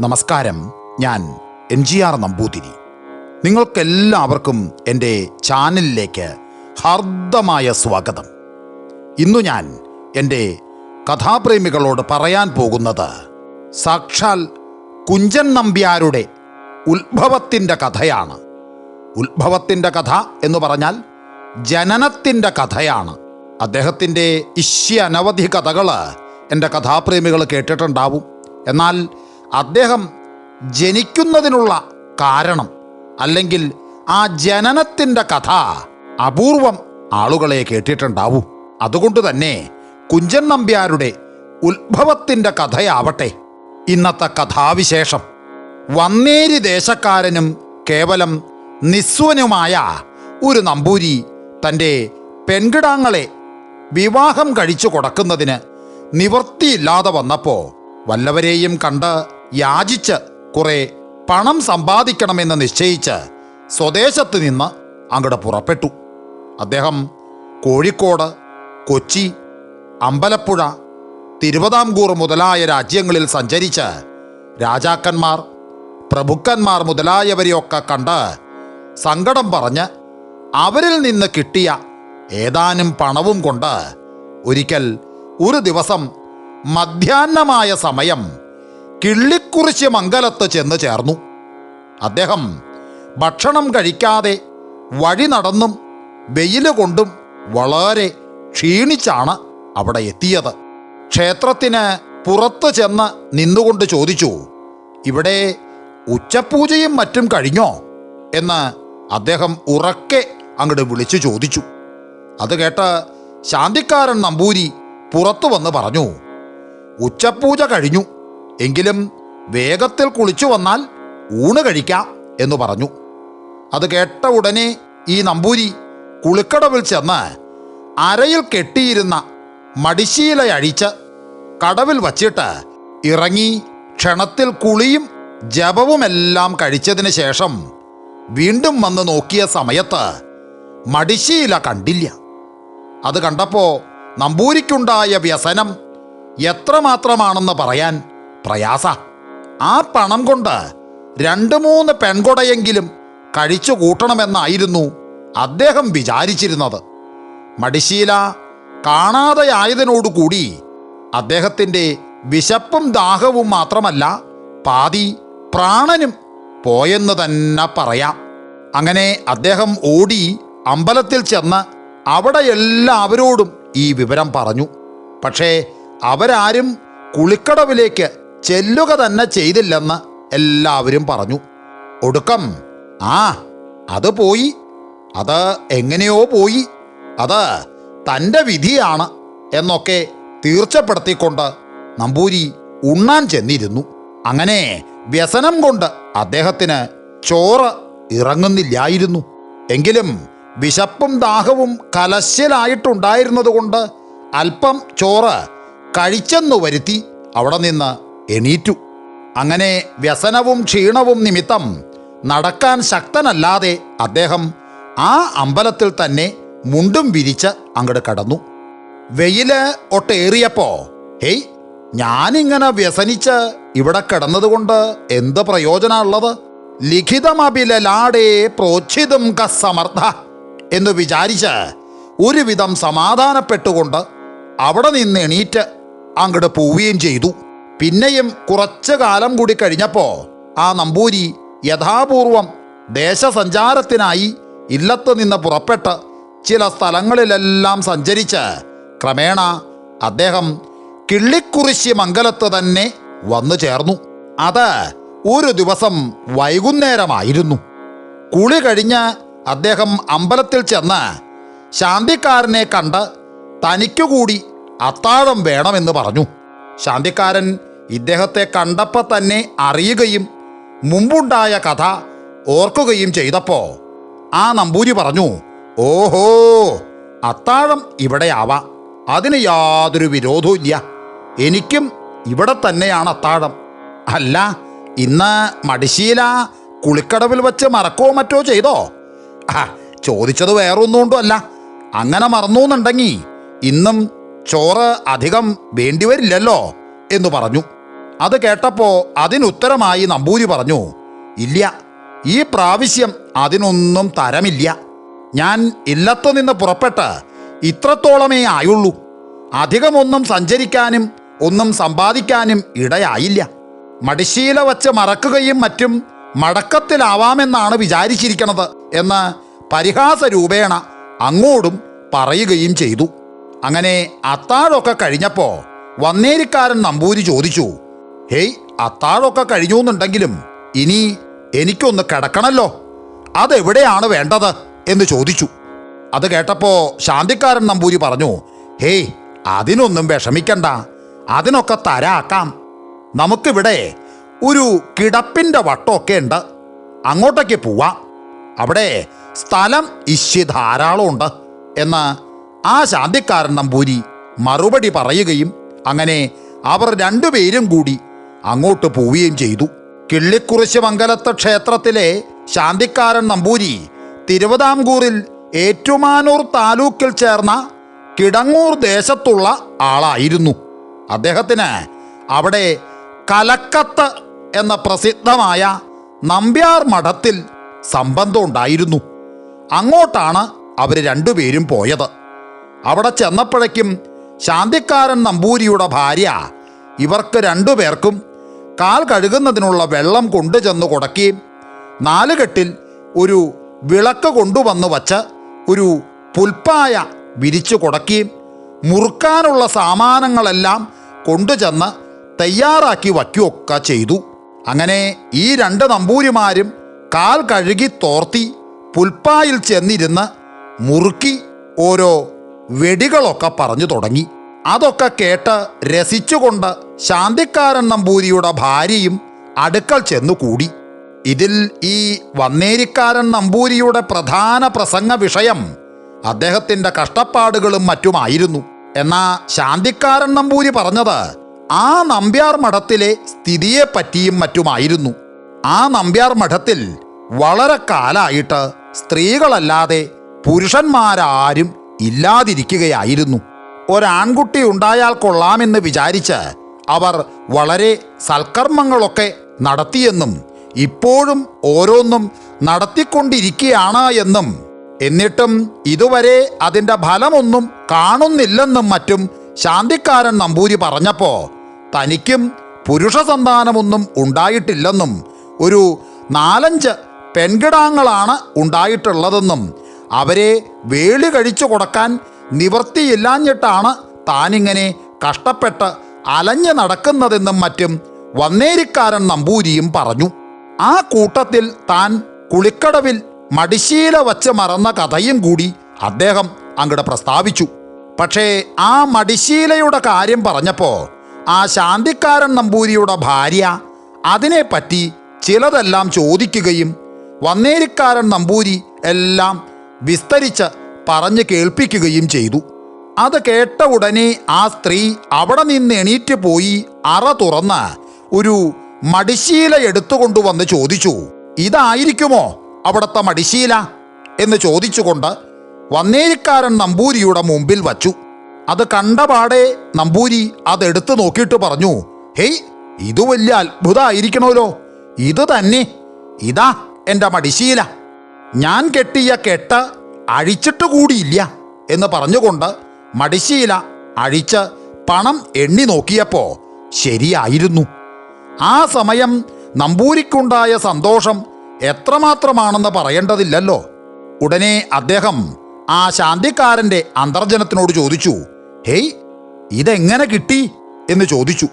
നമസ്കാരം. ഞാൻ N G R Namboothiri. നിങ്ങൾക്കെല്ലാവർക്കും എന്റെ ചാനലിലേക്ക് ഹാർദമായ സ്വാഗതം. ഇന്നു ഞാൻ എന്റെ കഥാപ്രേമികളോട് പറയാൻ പോകുന്നത് സാക്ഷാൽ കുഞ്ചൻ നമ്പ്യാരുടെ ഉത്ഭവത്തിന്റെ കഥയാണ്. ഉത്ഭവത്തിന്റെ കഥ എന്ന് പറഞ്ഞാൽ ജനനത്തിന്റെ കഥയാണ്. അദ്ദേഹത്തിന്റെ ഇഷ്യ അനവധി കഥകൾ എന്റെ കഥാപ്രേമികൾ കേട്ടിട്ടുണ്ടാവും. എന്നാൽ അദ്ദേഹം ജനിക്കുന്നതിനുള്ള കാരണം അല്ലെങ്കിൽ ആ ജനനത്തിന്റെ കഥ അപൂർവം ആളുകളെ കേട്ടിട്ടുണ്ടാവൂ. അതുകൊണ്ട് തന്നെ കുഞ്ചൻ നമ്പ്യാരുടെ ഉത്ഭവത്തിന്റെ കഥയാവട്ടെ. ഇന്നത്തെ കഥാവിശേഷം. വന്നേരി ദേശക്കാരനും കേവലം നിസ്വനുമായ ഒരു നമ്പൂരി തന്റെ പെൺകിടാങ്ങളെ വിവാഹം കഴിച്ചു കൊടുക്കുന്നതിന് നിവൃത്തിയില്ലാതെ വന്നപ്പോൾ വല്ലവരെയും കണ്ട് യാചിച്ച് കുറെ പണം സമ്പാദിക്കണമെന്ന് നിശ്ചയിച്ച് സ്വദേശത്ത് നിന്ന് അങ്ങോട്ട് പുറപ്പെട്ടു. അദ്ദേഹം കോഴിക്കോട് കൊച്ചി അമ്പലപ്പുഴ തിരുവിതാംകൂർ മുതലായ രാജ്യങ്ങളിൽ സഞ്ചരിച്ച് രാജാക്കന്മാർ പ്രഭുക്കന്മാർ മുതലായവരെയൊക്കെ കണ്ട് സങ്കടം പറഞ്ഞ് അവരിൽ നിന്ന് കിട്ടിയ ഏതാനും പണവും കൊണ്ട് ഒരിക്കൽ ഒരു ദിവസം മധ്യാഹ്നമായ സമയം കിള്ളിക്കുറിശി മംഗലത്ത് ചെന്ന് ചേർന്നു. അദ്ദേഹം ഭക്ഷണം കഴിക്കാതെ വഴി നടന്നും വെയിൽ കൊണ്ടും വളരെ ക്ഷീണിച്ചാണ് അവിടെ എത്തിയത്. ക്ഷേത്രത്തിന് പുറത്ത് ചെന്ന് നിന്നുകൊണ്ട് ചോദിച്ചു ഇവിടെ ഉച്ചപൂജയും മറ്റും കഴിഞ്ഞോ? എന്ന് അദ്ദേഹം ഉറക്കെ അങ്ങോട്ട് വിളിച്ചു ചോദിച്ചു. അത് കേട്ട് ശാന്തിക്കാരൻ നമ്പൂരി പുറത്തു വന്ന് പറഞ്ഞു ഉച്ചപൂജ കഴിഞ്ഞു. എങ്കിലും വേഗത്തിൽ കുളിച്ചു വന്നാൽ ഊണ് കഴിക്കാം എന്ന് പറഞ്ഞു. അത് കേട്ട ഉടനെ ഈ നമ്പൂരി കുളിക്കടവിൽ ചെന്ന് അരയിൽ കെട്ടിയിരുന്ന മടിശീല അഴിച്ച് കടവിൽ വച്ചിട്ട് ഇറങ്ങി ക്ഷണത്തിൽ കുളിയും ജപവുമെല്ലാം കഴിച്ചതിന് ശേഷം വീണ്ടും വന്ന് നോക്കിയ സമയത്ത് മടിശീല കണ്ടില്ല. അത് കണ്ടപ്പോ നമ്പൂരിക്കുണ്ടായ വ്യസനം എത്രമാത്രമാണെന്ന് പറയാൻ പ്രയാസ. ആ പണം കൊണ്ട് രണ്ട് മൂന്ന് പെൺകുടയെങ്കിലും കഴിച്ചു കൂട്ടണമെന്നായിരുന്നു അദ്ദേഹം വിചാരിച്ചിരുന്നത്. മടിശീല കാണാതെയായതിനോടുകൂടി അദ്ദേഹത്തിന്റെ വിശപ്പും ദാഹവും മാത്രമല്ല പാതി പ്രാണനും പോയെന്ന് തന്നെ പറയാം. അങ്ങനെ അദ്ദേഹം ഓടി അമ്പലത്തിൽ ചെന്ന് അവിടെ എല്ലാവരോടും ഈ വിവരം പറഞ്ഞു. പക്ഷേ അവരാരും കുളിക്കടവിലേക്ക് ചെല്ലുക തന്നെ ചെയ്തില്ലെന്ന് എല്ലാവരും പറഞ്ഞു. ഒടുക്കം ആ അത് പോയി. അത് എങ്ങനെയോ പോയി. അത് തന്റെ വിധിയാണ് എന്നൊക്കെ തീർച്ചപ്പെടുത്തിക്കൊണ്ട് നമ്പൂരി ഉണ്ണാൻ ചെന്നിരുന്നു. അങ്ങനെ വ്യസനം കൊണ്ട് അദ്ദേഹത്തിന് ചോറ് ഇറങ്ങുന്നില്ലായിരുന്നു. എങ്കിലും വിശപ്പും ദാഹവും കലശലായിട്ടുണ്ടായിരുന്നതുകൊണ്ട് അല്പം ചോറ് കഴിച്ചെന്നു വരുത്തി അവിടെ നിന്ന് എണീറ്റു. അങ്ങനെ വ്യസനവും ക്ഷീണവും നിമിത്തം നടക്കാൻ ശക്തനല്ലാതെ അദ്ദേഹം ആ അമ്പലത്തിൽ തന്നെ മുണ്ടും വിരിച്ച് അങ്ങോട്ട് കടന്നു. വെയിൽ ഒട്ടേറിയപ്പോ ഹേയ് ഞാനിങ്ങനെ വ്യസനിച്ച് ഇവിടെ കിടന്നതുകൊണ്ട് എന്ത് പ്രയോജനമുള്ളത് ലിഖിതമഭിലാടേ പ്രോച്ഛിതും കസമർത്ഥ എന്ന് വിചാരിച്ച് ഒരുവിധം സമാധാനപ്പെട്ടുകൊണ്ട് അവിടെ നിന്ന് എണീറ്റ് അങ്ങോട്ട് പോവുകയും ചെയ്തു. പിന്നെയും കുറച്ചു കാലം കൂടി കഴിഞ്ഞപ്പോൾ ആ നമ്പൂരി യഥാപൂർവം ദേശസഞ്ചാരത്തിനായി ഇല്ലത്ത് നിന്ന് പുറപ്പെട്ട് ചില സ്ഥലങ്ങളിലെല്ലാം സഞ്ചരിച്ച് ക്രമേണ അദ്ദേഹം കിള്ളിക്കുറിശി മംഗലത്ത് തന്നെ വന്നു ചേർന്നു. അത് ഒരു ദിവസം വൈകുന്നേരമായിരുന്നു. കുളി കഴിഞ്ഞ് അദ്ദേഹം അമ്പലത്തിൽ ചെന്ന് ശാന്തിക്കാരനെ കണ്ട് തനിക്കുകൂടി അത്താഴം വേണമെന്ന് പറഞ്ഞു. ശാന്തിക്കാരൻ ഇദ്ദേഹത്തെ കണ്ടപ്പോൾ തന്നെ അറിയുകയും മുമ്പുണ്ടായ കഥ ഓർക്കുകയും ചെയ്തപ്പോൾ ആ നമ്പൂരി പറഞ്ഞു ഓഹോ അത്താഴം ഇവിടെയാവാം അതിന് യാതൊരു വിരോധവും എനിക്കും ഇവിടെ തന്നെയാണ് അത്താഴം. അല്ല ഇന്ന് മടിശീല കുളിക്കടവിൽ വെച്ച് മറക്കോ മറ്റോ ചെയ്തോ? ആ ചോദിച്ചത് വേറൊന്നും കൊണ്ടും അല്ല. അങ്ങനെ മറന്നു എന്നുണ്ടെങ്കിൽ ഇന്നും ചോറ് അധികം വേണ്ടിവരില്ലല്ലോ എന്ന് പറഞ്ഞു. അത് കേട്ടപ്പോ അതിനുത്തരമായി നമ്പൂരി പറഞ്ഞു ഇല്ല ഈ പ്രാവശ്യം അതിനൊന്നും തരമില്ല. ഞാൻ ഇല്ലത്തു നിന്ന് പുറപ്പെട്ട് ഇത്രത്തോളമേ ആയുള്ളൂ. അധികമൊന്നും സഞ്ചരിക്കാനും ഒന്നും സമ്പാദിക്കാനും ഇടയായില്ല. മടിശീല വച്ച് മറക്കുകയും മറ്റും മടക്കത്തിലാവാമെന്നാണ് വിചാരിച്ചിരിക്കണത് എന്ന് പരിഹാസ രൂപേണ അങ്ങോടും പറയുകയും ചെയ്തു. അങ്ങനെ അത്താഴമൊക്കെ കഴിഞ്ഞപ്പോ വന്നേരിക്കാരൻ നമ്പൂരി ചോദിച്ചു ഹേയ് അത്താഴമൊക്കെ കഴിഞ്ഞു എന്നുണ്ടെങ്കിലും ഇനി എനിക്കൊന്ന് കിടക്കണല്ലോ. അതെവിടെയാണ് വേണ്ടത് എന്ന് ചോദിച്ചു. അത് കേട്ടപ്പോ ശാന്തിക്കാരൻ നമ്പൂരി പറഞ്ഞു ഹേയ് അതിനൊന്നും വിഷമിക്കണ്ട. അതിനൊക്കെ തരാക്കാം. നമുക്കിവിടെ ഒരു കിടപ്പിന്റെ വട്ടമൊക്കെ ഉണ്ട്. അങ്ങോട്ടേക്ക് പോവാം. അവിടെ സ്ഥലം ഇശി ധാരാളമുണ്ട് എന്ന് ആ ശാന്തിക്കാരൻ നമ്പൂരി മറുപടി പറയുകയും അങ്ങനെ അവർ രണ്ടുപേരും കൂടി അങ്ങോട്ട് പോവുകയും ചെയ്തു. കിള്ളിക്കുറിശ് മംഗലത്ത് ക്ഷേത്രത്തിലെ ശാന്തിക്കാരൻ നമ്പൂരി തിരുവിതാംകൂറിൽ ഏറ്റുമാനൂർ താലൂക്കിൽ ചേർന്ന കിടങ്ങൂർ ദേശത്തുള്ള ആളായിരുന്നു. അദ്ദേഹത്തിന് അവിടെ കലക്കത്ത് എന്ന പ്രസിദ്ധമായ നമ്പ്യാർ മഠത്തിൽ സംബന്ധമുണ്ടായിരുന്നു അങ്ങോട്ടാണ് അവർ രണ്ടുപേരും പോയത്. അവിടെ ചെന്നപ്പോഴേക്കും ശാന്തിക്കാരൻ നമ്പൂരിയുടെ ഭാര്യ ഇവർക്ക് രണ്ടുപേർക്കും കാൽ കഴുകുന്നതിനുള്ള വെള്ളം കൊണ്ടുചെന്ന് കൊടുക്കുകയും നാലുകെട്ടിൽ ഒരു വിളക്ക് കൊണ്ടുവന്ന് വച്ച് ഒരു പുൽപ്പായ വിരിച്ചു കൊടുക്കുകയും മുറുക്കാനുള്ള സാമാനങ്ങളെല്ലാം കൊണ്ടുചെന്ന് തയ്യാറാക്കി വയ്ക്കുകയൊക്കെ ചെയ്തു. അങ്ങനെ ഈ രണ്ട് നമ്പൂരിമാരും കാൽ കഴുകി തോർത്തി പുൽപ്പായിൽ ചെന്നിരുന്ന് മുറുക്കി ഓരോ വെടികളൊക്കെ പറഞ്ഞു തുടങ്ങി. അതൊക്കെ കേട്ട് രസിച്ചുകൊണ്ട് ശാന്തിക്കാരൻ നമ്പൂതിരിയുടെ ഭാര്യയും അടുക്കൽ ചെന്നു കൂടി ഇതിൽ ഈ വന്നേരിക്കാരൻ നമ്പൂരിയുടെ പ്രധാന പ്രസംഗ വിഷയം അദ്ദേഹത്തിന്റെ കഷ്ടപ്പാടുകളും മറ്റുമായിരുന്നു. എന്നാ ശാന്തിക്കാരൻ നമ്പൂരി പറഞ്ഞത് ആ നമ്പ്യാർ മഠത്തിലെ സ്ഥിതിയെപ്പറ്റിയും മറ്റുമായിരുന്നു. ആ നമ്പ്യാർ മഠത്തിൽ വളരെ കാലായിട്ട് സ്ത്രീകളല്ലാതെ പുരുഷന്മാരാരും ഇല്ലാതിരിക്കുകയായിരുന്നു. ഒരാൺകുട്ടി ഉണ്ടായാൽ കൊള്ളാമെന്ന് വിചാരിച്ച് അവർ വളരെ സൽക്കർമ്മങ്ങളൊക്കെ നടത്തിയെന്നും ഇപ്പോഴും ഓരോന്നും നടത്തിക്കൊണ്ടിരിക്കുകയാണ് എന്നും. എന്നിട്ടും ഇതുവരെ അതിന്റെ ഫലമൊന്നും കാണുന്നില്ലെന്നും മറ്റും ശാന്തിക്കാരൻ നമ്പൂരി പറഞ്ഞപ്പോൾ തനിക്കും പുരുഷ സന്താനമൊന്നും ഉണ്ടായിട്ടില്ലെന്നും ഒരു നാലഞ്ച് പെൺകിടാങ്ങളാണ് ഉണ്ടായിട്ടുള്ളതെന്നും അവരെ വേളി കഴിച്ചു കൊടുക്കാൻ നിവൃത്തിയില്ലാഞ്ഞിട്ടാണ് താനിങ്ങനെ കഷ്ടപ്പെട്ട് അലഞ്ഞു നടക്കുന്നതെന്നും മറ്റും വന്നേരിക്കാരൻ നമ്പൂരിയും പറഞ്ഞു. ആ കൂട്ടത്തിൽ താൻ കുളിക്കടവിൽ മടിശീല വച്ച് മറന്ന കഥയും കൂടി അദ്ദേഹം അങ്ങടെ പ്രസ്താവിച്ചു. പക്ഷേ ആ മടിശീലയുടെ കാര്യം പറഞ്ഞപ്പോ ആ ശാന്തിക്കാരൻ നമ്പൂരിയുടെ ഭാര്യ അതിനെപ്പറ്റി ചിലതെല്ലാം ചോദിക്കുകയും വന്നേരിക്കാരൻ നമ്പൂരി എല്ലാം വിസ്തരിച്ച് പറഞ്ഞു കേൾപ്പിക്കുകയും ചെയ്തു. അത് കേട്ട ഉടനെ ആ സ്ത്രീ അവിടെ നിന്ന് എണീറ്റ് പോയി അറ തുറന്ന് ഒരു മടിശീല എടുത്തുകൊണ്ടുവന്ന് ചോദിച്ചു ഇതായിരിക്കുമോ അവിടുത്തെ മടിശീല? എന്ന് ചോദിച്ചുകൊണ്ട് വന്നേരിക്കാരൻ നമ്പൂരിയുടെ മുമ്പിൽ വച്ചു. അത് കണ്ടപാടെ നമ്പൂരി അതെടുത്തു നോക്കിയിട്ട് പറഞ്ഞു ഹേയ് ഇത് വലിയ അത്ഭുതമായിരിക്കണമല്ലോ. ഇത് തന്നെ. ഇതാ എന്റെ മടിശീല. ഞാൻ കെട്ടിയ കെട്ട് അഴിച്ചിട്ട് കൂടിയില്ല. എന്ന് പറഞ്ഞുകൊണ്ട് മടിശീല അഴിച്ച് പണം എണ്ണി നോക്കിയപ്പോൾ ശരിയായിരുന്നു. ആ സമയം നമ്പൂരിക്കുണ്ടായ സന്തോഷം എത്രമാത്രമാണെന്ന് പറയേണ്ടതില്ലല്ലോ. ഉടനെ അദ്ദേഹം ആ ശാന്തിക്കാരന്റെ അന്തർജനത്തിനോട് ചോദിച്ചു ഹേയ് ഇതെങ്ങനെ കിട്ടി? എന്ന് ചോദിച്ചു.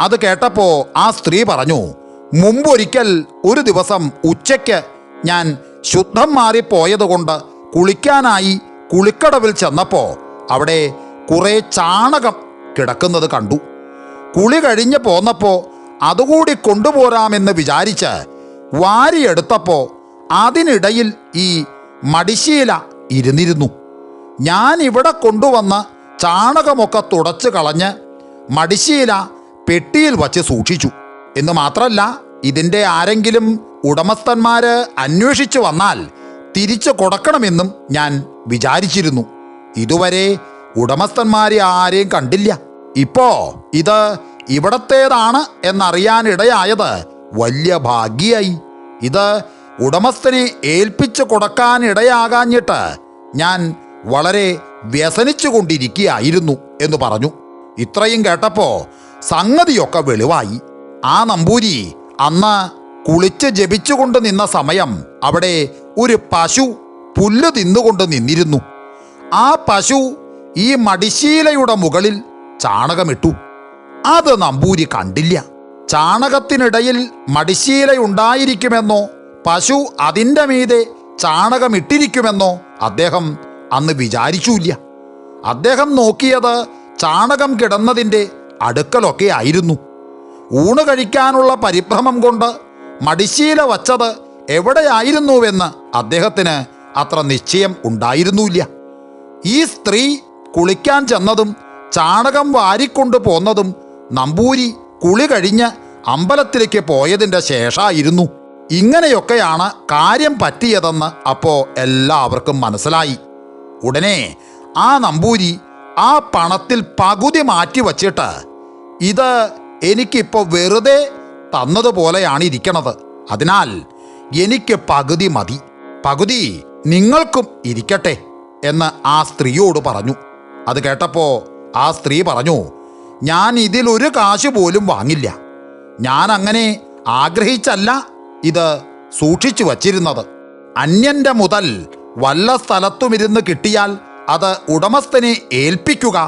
അത് കേട്ടപ്പോൾ ആ സ്ത്രീ പറഞ്ഞു മുമ്പൊരിക്കൽ ഒരു ദിവസം ഉച്ചയ്ക്ക് ഞാൻ ശുദ്ധം മാറിപ്പോയതുകൊണ്ട് കുളിക്കാനായി കുളിക്കടവിൽ ചെന്നപ്പോ അവിടെ കുറേ ചാണകം കിടക്കുന്നത് കണ്ടു. കുളി കഴിഞ്ഞ് പോന്നപ്പോൾ അതുകൂടി കൊണ്ടുപോരാമെന്ന് വിചാരിച്ച് വാരിയെടുത്തപ്പോൾ അതിനിടയിൽ ഈ മടിശീല ഇരുന്നിരുന്നു. ഞാൻ ഇവിടെ കൊണ്ടുവന്ന് ചാണകമൊക്കെ തുടച്ച് കളഞ്ഞ് മടിശീല പെട്ടിയിൽ വച്ച് സൂക്ഷിച്ചു. എന്ന് മാത്രമല്ല ഇതിന്റെ ആരെങ്കിലും ഉടമസ്ഥന്മാർ അന്വേഷിച്ചു വന്നാൽ തിരിച്ചു കൊടുക്കണമെന്നും ഞാൻ വിചാരിച്ചിരുന്നു. ഇതുവരെ ഉടമസ്ഥന്മാരെ ആരെയും കണ്ടില്ല. ഇപ്പോ ഇത് ഇവിടത്തേതാണ് എന്നറിയാനിടയായത് വലിയ ഭാഗ്യായി. ഇത് ഉടമസ്ഥനെ ഏൽപ്പിച്ചു കൊടുക്കാനിടയാകാഞ്ഞിട്ട് ഞാൻ വളരെ വ്യസനിച്ചു കൊണ്ടിരിക്കുകയായിരുന്നു എന്ന് പറഞ്ഞു. ഇത്രയും കേട്ടപ്പോ സംഗതിയൊക്കെ വെളിവായി. ആ നമ്പൂരി അന്ന് കുളിച്ച് ജപിച്ചുകൊണ്ട് നിന്ന സമയം അവിടെ ഒരു പശു പുല്ല് തിന്നുകൊണ്ട് നിന്നിരുന്നു. ആ പശു ഈ മടിശീലയുടെ മുകളിൽ ചാണകമിട്ടു. അത് നമ്പൂരി കണ്ടില്ല. ചാണകത്തിനിടയിൽ മടിശീലയുണ്ടായിരിക്കുമെന്നോ പശു അതിന്റെ മീതെ ചാണകമിട്ടിരിക്കുമെന്നോ അദ്ദേഹം അന്ന് വിചാരിച്ചൂല്ല. അദ്ദേഹം നോക്കിയത് ചാണകം കിടന്നതിന്റെ അടുക്കലൊക്കെ ആയിരുന്നു. ഊണ് കഴിക്കാനുള്ള പരിഭ്രമം കൊണ്ട് മടിശീല വച്ചത് എവിടെയായിരുന്നുവെന്ന് അദ്ദേഹത്തിന് അത്ര നിശ്ചയം ഉണ്ടായിരുന്നില്ല. ഈ സ്ത്രീ കുളിക്കാൻ ചെന്നതും ചാണകം വാരിക്കൊണ്ടു പോന്നതും നമ്പൂരി കുളി കഴിഞ്ഞ് അമ്പലത്തിലേക്ക് പോയതിന്റെ ശേഷമായിരുന്നു ഇങ്ങനെയൊക്കെയാണ് കാര്യം പറ്റിയതെന്ന് അപ്പോൾ എല്ലാവർക്കും മനസ്സിലായി. ഉടനെ ആ നമ്പൂരി ആ പണത്തിൽ പകുതി മാറ്റി വച്ചിട്ട് ഇത് എനിക്കിപ്പോൾ വെറുതെ തന്നതുപോലെയാണ് ഇരിക്കണത്. അതിനാൽ എനിക്ക് പകുതി മതി. പകുതി നിങ്ങൾക്കും ഇരിക്കട്ടെ. എന്ന് ആ സ്ത്രീയോട് പറഞ്ഞു. അത് കേട്ടപ്പോൾ ആ സ്ത്രീ പറഞ്ഞു ഞാൻ ഇതിലൊരു കാശ് പോലും വാങ്ങില്ല. ഞാൻ അങ്ങനെ ആഗ്രഹിച്ചല്ല ഇത് സൂക്ഷിച്ചു വച്ചിരുന്നത്. അന്യന്റെ മുതൽ വല്ല സ്ഥലത്തുമിരുന്ന് കിട്ടിയാൽ അത് ഉടമസ്ഥനെ ഏൽപ്പിക്കുക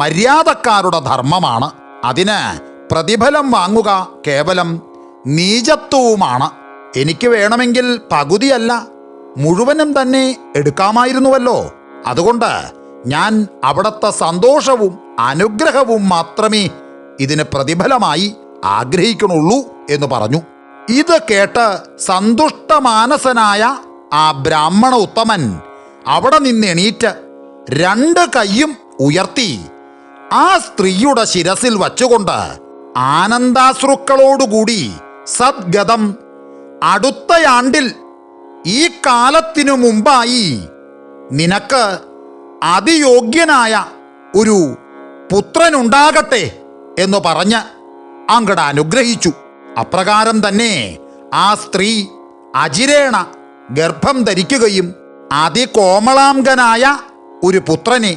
മര്യാദക്കാരുടെ ധർമ്മമാണ്. അതിന് പ്രതിഫലം വാങ്ങുക കേവലം നീചത്വവുമാണ്. എനിക്ക് വേണമെങ്കിൽ പകുതിയല്ല മുഴുവനും തന്നെ എടുക്കാമായിരുന്നുവല്ലോ. അതുകൊണ്ട് ഞാൻ അവിടത്തെ സന്തോഷവും അനുഗ്രഹവും മാത്രമേ ഇതിന് പ്രതിഫലമായി ആഗ്രഹിക്കണുള്ളൂ എന്ന് പറഞ്ഞു. ഇത് കേട്ട് സന്തുഷ്ടമാനസനായ ആ ബ്രാഹ്മണ ഉത്തമൻ അവിടെ നിന്ന് എണീറ്റ് രണ്ട് കൈയും ഉയർത്തി ആ സ്ത്രീയുടെ ശിരസിൽ വച്ചുകൊണ്ട് ആനന്ദാശ്രുക്കളോടുകൂടി സദ്ഗതം അടുത്തയാണ്ടിൽ ഈ കാലത്തിനു മുമ്പായി നിനക്ക് അതിയോഗ്യനായ ഒരു പുത്രനുണ്ടാകട്ടെ എന്ന് പറഞ്ഞ് അങ്ങട് അനുഗ്രഹിച്ചു. അപ്രകാരം തന്നെ ആ സ്ത്രീ അജിരേണ ഗർഭം ധരിക്കുകയും അതികോമളാംഗനായ ഒരു പുത്രനെ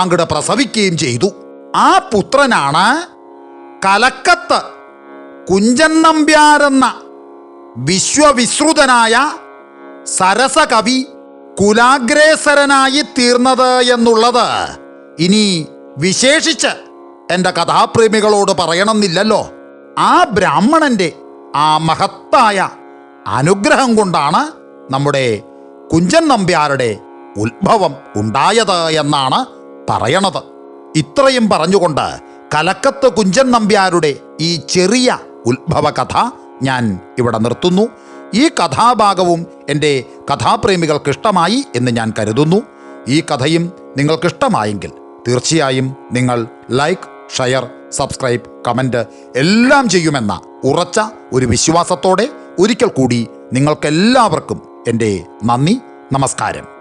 അങ്ങട് പ്രസവിക്കുകയും ചെയ്തു. ആ പുത്രനാണ് കലക്കത്ത് കുഞ്ചൻ നമ്പ്യാരെന്ന വിശ്വവിശ്രുതനായ സരസകവി കുലാഗ്രേസരനായി തീർന്നത് എന്നുള്ളത് ഇനി വിശേഷിച്ച് എന്റെ കഥാപ്രേമികളോട് പറയണമെന്നില്ലല്ലോ. ആ ബ്രാഹ്മണന്റെ ആ മഹത്തായ അനുഗ്രഹം കൊണ്ടാണ് നമ്മുടെ കുഞ്ചൻ നമ്പ്യാരുടെ ഉത്ഭവം ഉണ്ടായത് എന്നാണ് പറയണത്. ഇത്രയും പറഞ്ഞുകൊണ്ട് കലക്കത്ത് കുഞ്ചൻ നമ്പ്യാരുടെ ഈ ചെറിയ ഉത്ഭവ കഥ ഞാൻ ഇവിടെ നിർത്തുന്നു. ഈ കഥാഭാഗവും എന്റെ കഥാപ്രേമികൾക്ക് ഇഷ്ടമായി എന്ന് ഞാൻ കരുതുന്നു. ഈ കഥയും നിങ്ങൾക്കിഷ്ടമായെങ്കിൽ തീർച്ചയായും നിങ്ങൾ ലൈക്ക് ഷെയർ സബ്സ്ക്രൈബ് കമന്റ് എല്ലാം ചെയ്യുമെന്ന ഉറച്ച ഒരു വിശ്വാസത്തോടെ ഒരിക്കൽ കൂടി നിങ്ങൾക്കെല്ലാവർക്കും എന്റെ നന്ദി നമസ്കാരം.